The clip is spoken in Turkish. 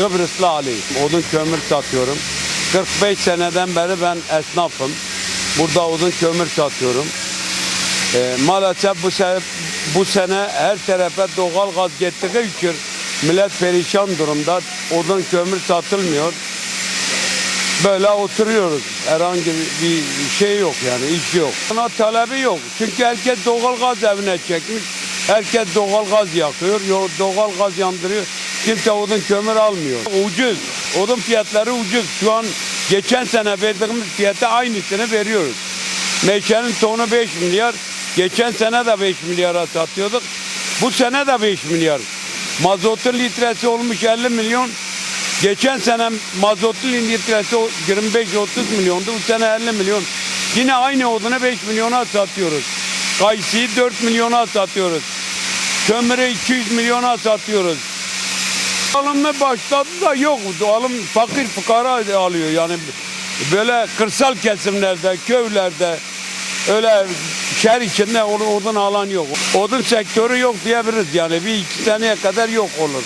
Kıbrıslı Ali. Odun kömür satıyorum. 45 seneden beri ben esnafım. Burada odun kömür satıyorum. Ee, maalesef bu sene, bu sene her tarafa doğal gaz gittiği için millet perişan durumda. Odun kömür satılmıyor. Böyle oturuyoruz. Herhangi bir şey yok yani iş yok. Buna talebi yok. Çünkü herkes doğal gaz evine çekmiş. Herkes doğal gaz yakıyor. yo- Doğal gaz yandırıyor. Kimse odun kömür almıyor. Ucuz. Odun fiyatları ucuz. Şu an geçen sene verdiğimiz fiyata aynısını veriyoruz. Meşenin tonu 5 milyar. Geçen sene de 5 milyara satıyorduk. Bu sene de 5 milyar. Mazotun litresi olmuş 50 milyon. Geçen sene mazotun litresi 25-30 milyondu. Bu sene 50 milyon. Yine aynı odunu 5 milyona satıyoruz. Kayısıyı 4 milyona satıyoruz. Kömürü 200 milyona satıyoruz. Alımı başladı da yok. Alım fakir fukara alıyor. Yani böyle kırsal kesimlerde, köylerde öyle şehir içinde onu odun alan yok. Odun sektörü yok diyebiliriz yani. Bir iki seneye kadar yok olur.